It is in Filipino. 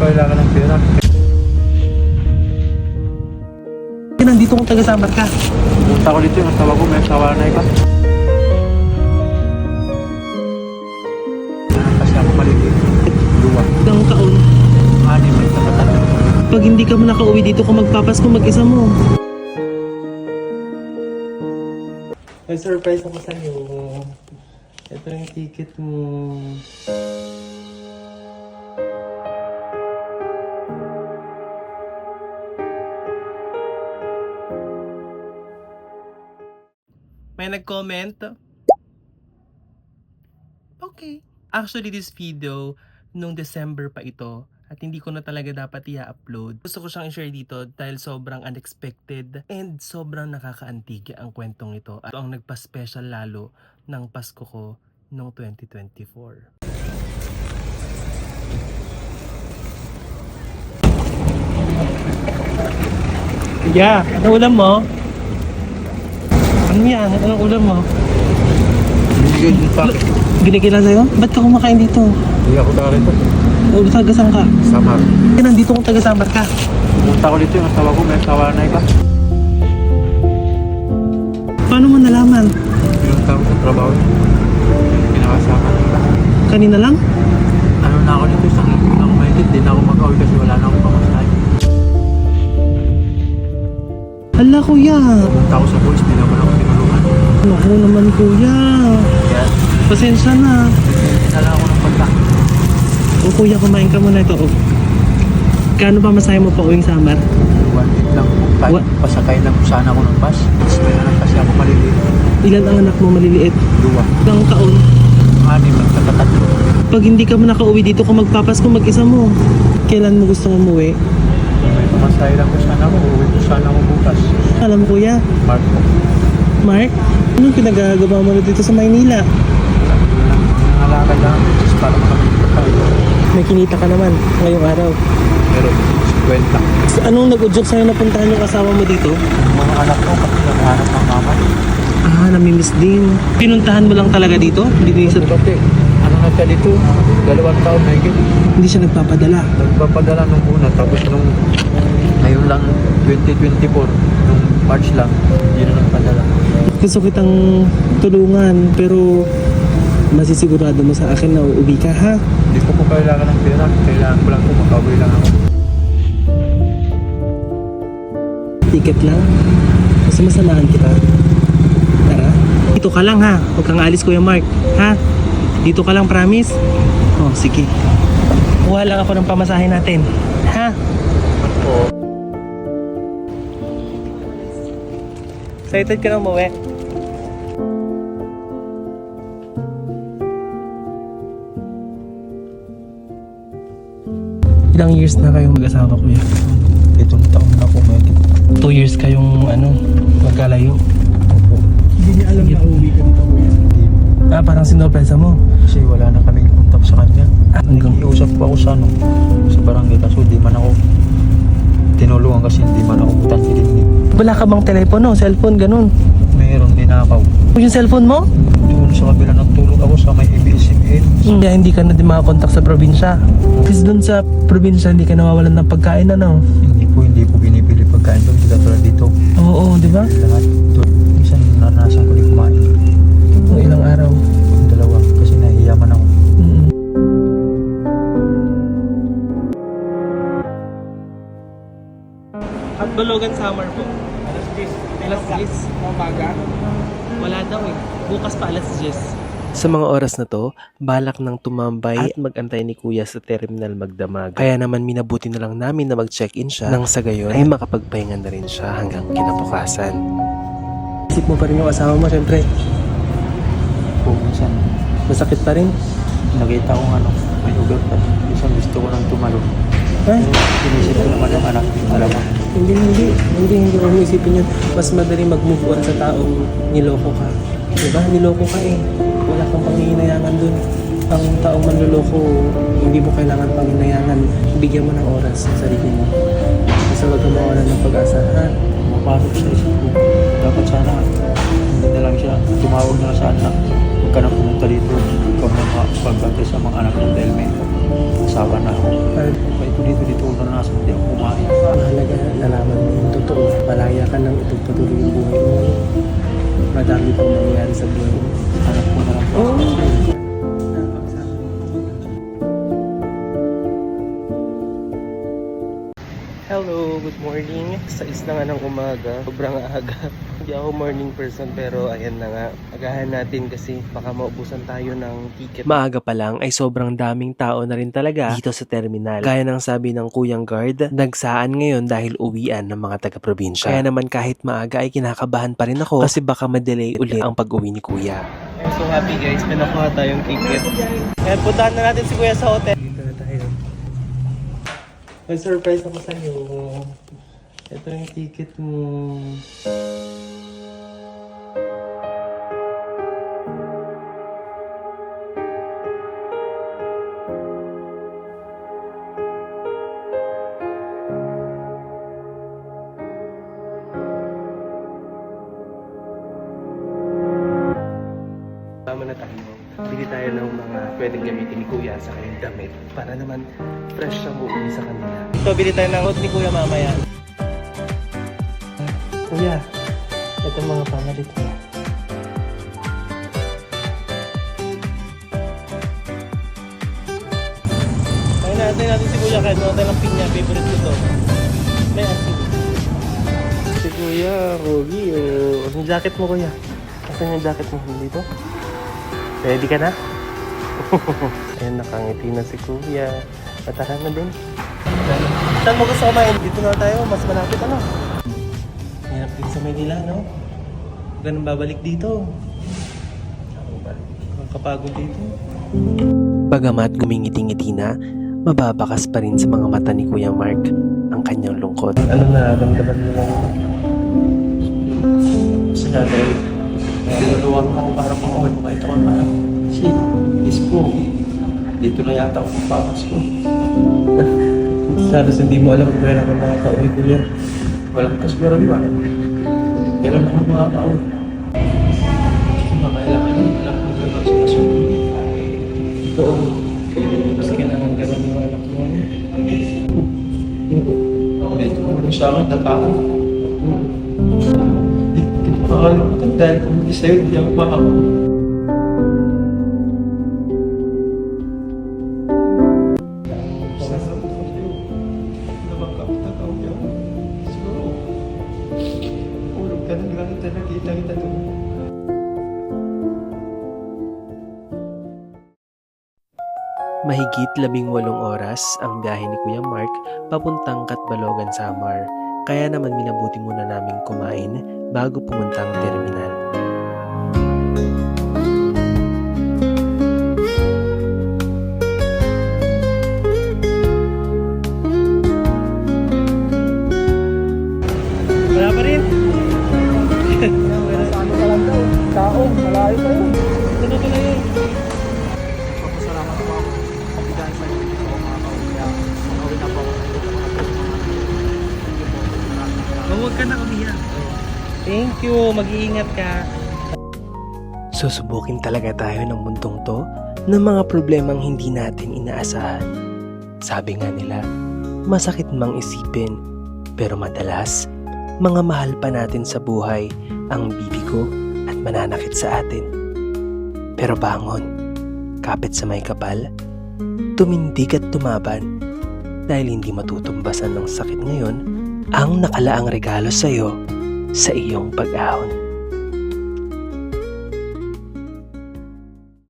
kailangan ng pera. Nandito kung taga-samar ka. Punta ko dito yung asawa ko, may asawa na iba. Kasi ako maliliit. Luwa. Ilang taon. Anim, magkakatalo. Pag hindi ka mo nakauwi dito kung magpapasko mag-isa mo. May surprise ako sa'yo. Ito yung ticket mo. May nag-comment? Okay. Actually, this video, nung December pa ito, at hindi ko na talaga dapat i-upload. Gusto ko siyang i-share dito dahil sobrang unexpected and sobrang nakakaantig ang kwentong ito. At ang nagpa-special lalo ng Pasko ko noong 2024. Yeah, anong ulam mo? Ano yan? Anong ulam mo? Bigay yung packet. Binigyan na sa'yo? Ba't ka kumakain dito? Hindi ako taga rito. O, taga-saan ka? Samar. Eh, nandito kung taga-samar ka. Punta ko dito yung asawa ko, may asawa na iba. Paano mo nalaman? Yung tao sa trabaho. Pinakasama na iba. Kanina lang? Ano na ako dito, isang linggo na ako mahigit. Di na ako mag-awi kasi wala na akong pamasahe. Hala, kuya. Punta ako sa boys, di naman ako tinulungan. Naku naman, kuya. Kaya, Pasensya na. dinala ako ng pagkain. O, kuya, kumain ka muna ito. O. Kano pa masaya mo pa uwing samar? One week lang po. Kahit What? pasakay lang po sana ako ng bus. Tapos may anak kasi ako maliliit. Ilan ang anak mo maliliit? Luwa. Ilang taon? Anim, magkakatatlo. Pag hindi ka mo nakauwi dito kung magpapasko mag-isa mo. Kailan mo gustong umuwi? Lang po sana ako. Uuwi po sana ako bukas. Alam mo, kuya. Mark po. Mark, anong pinagagawa mo na dito sa Maynila? Nangalakad lang just para tayo. May kinita ka naman ngayong araw. Pero, 50. So, anong nag-udyok sa'yo na puntahan yung kasama mo dito? Mga anak ko kasi naghahanap ng mama. Ah, namimiss din. Pinuntahan mo lang talaga dito? Hindi din sa... Kasi, ano na siya dito? Dalawang taon na. Hindi siya nagpapadala. Nagpapadala nung una. Tapos nung lang, 2024, nung March lang, hindi na nagpadala. Gusto kitang tulungan, pero masisigurado mo sa akin na uuwi ka, ha? Hindi ko po kailangan ng pera. Kailangan ko lang makauwi lang ako. Ticket lang. Gusto mo samahan kita? Tara. Dito ka lang, ha? Huwag kang alis, Kuya Mark. Ha? Dito ka lang, promise? Oh, sige. Kuha lang ako ng pamasahe natin. Excited ka na umuwi? Ilang years na kayong mag-asawa, kuya? Itong taon na po may Two years kayong ano, magkalayo. Hindi niya alam na uwi ka dito kuya. Ah, parang sinurpresa mo. Kasi wala na kaming kontak sa kanya. Ah, hanggang Iusap po ako sa ano, sa barangay kaso di man ako tinulungan kasi hindi man ako butan si Dindi. Wala ka bang telepono, cellphone, ganun? Mayroon ninakaw. Yung cellphone mo? Doon sa kabila ng tulog ako sa may ABS-CBN. Kaya hindi ka na din makakontak sa probinsya. Kasi doon sa probinsya, hindi ka nawawalan ng pagkain, ano? Hindi po, hindi po binibili pagkain doon. Hindi katulad dito. Oo, di ba? Lahat doon. Minsan naranasan ko din kumain. Ng ilang araw. At Balogan Summer po. Alas 10. Alas 10. Umaga. Wala daw eh. Bukas pa alas 10. Sa mga oras na to, balak nang tumambay at magantay ni Kuya sa terminal magdamag. Kaya naman minabuti na lang namin na mag-check-in siya nang sa gayon ay makapagpahinga na rin siya hanggang kinabukasan. Isip mo pa rin yung asawa mo, syempre. Po, minsan Masakit pa rin. nakita ko ano, may ugat pa. Minsan gusto ko nang tumalon. Inisip ko naman yung anak, malamang. Hindi, hindi. Hindi, hindi ko isipin yun. Mas madali mag-move on sa taong niloko ka. Diba? Niloko ka eh. Wala kang pangihinayangan dun. Ang taong manloloko, hindi mo kailangan pangihinayangan. Bigyan mo ng oras sa sarili mo. Basta huwag kang mawalan ng pag-asa, ha? Mapasok sa isip ko. Dapat sana hindi na lang siya tumawag na sa anak. Huwag ka na pumunta dito. Ikaw na makapagbantay sa mga anak mo dahil nag-asawa na ako. Kaya ko dito dito ako naranasan, hindi ako kumain. Mahalaga na nalaman mo yung totoo. Palaya ka ng ipagpatuloy yung buhay mo. Madami pang mangyayari sa buhay mo. Hanap ko na lang po. Hello, good morning. Sa isla nga ng umaga. Sobrang aga. Hindi ako morning person pero ayan na nga. Agahan natin kasi baka maubusan tayo ng ticket. Maaga pa lang ay sobrang daming tao na rin talaga dito sa terminal. Gaya ng sabi ng kuyang guard, nagsaan ngayon dahil uwian ng mga taga-probinsya. Kaya naman kahit maaga ay kinakabahan pa rin ako kasi baka madelay ulit ang pag-uwi ni kuya. I'm so happy guys, may nakuha tayong ticket. Kaya puntahan na natin si kuya sa hotel. Dito na tayo. May surprise ako sa'yo. Ito yung ticket mo. Tama na tayo. Bili tayo ng mga pwedeng gamitin ni Kuya sa kanyang damit para naman fresh siyang uuwi sa kanila. Ito, bili tayo ng ni Kuya mamaya. Kuya, ito mga pamalit mo. Ay natin natin si Kuya kahit mga talang pinya, favorite ko to. May asin. Si Kuya, Rogi, oh. Yung jacket mo Kuya. Asan yung jacket mo? Dito? Ready ka na? Ayan, nakangiti na si Kuya. Matara na din. Saan mo gusto kumain? Dito na tayo, mas malapit ano? Hirap din sa Manila, no? Ganun babalik dito. Kapagod dito. Bagamat gumingiti-ngiti na, mababakas pa rin sa mga mata ni Kuya Mark ang kanyang lungkot. Ano nararamdaman mo lang? Sa dati, niluluwag ako para mo kahit ako parang shit, is po. Dito na yata ako papas ko. Sabi hindi mo alam kung kailan ka makaka-uwi Kuya. Walang kaswara ba? Kailan ako makakaon? Makailangan yun. Alam ko na lang sa kasunod. Ito, mas kailangan ka ng mga anak mo. Ano sa akin, natakot. Makakalimutan dahil kung hindi sa'yo, hindi ako doon. Mahigit labing walong oras ang biyahe ni Kuya Mark papuntang Katbalogan, Samar. Kaya naman minabuti muna naming kumain bago pumunta ang terminal. Wala pa rin. Ano ka lang daw? Tao, malayo pa yun. Ano ka na yun? Ka na umiyak. Thank you. Mag-iingat ka. Susubukin talaga tayo ng mundong to ng mga problemang hindi natin inaasahan. Sabi nga nila, masakit mang isipin, pero madalas, mga mahal pa natin sa buhay ang bibigo at mananakit sa atin. Pero bangon, kapit sa may kapal, tumindig at tumaban dahil hindi matutumbasan ng sakit ngayon ang nakalaang regalo sa iyo sa iyong pag-ahon.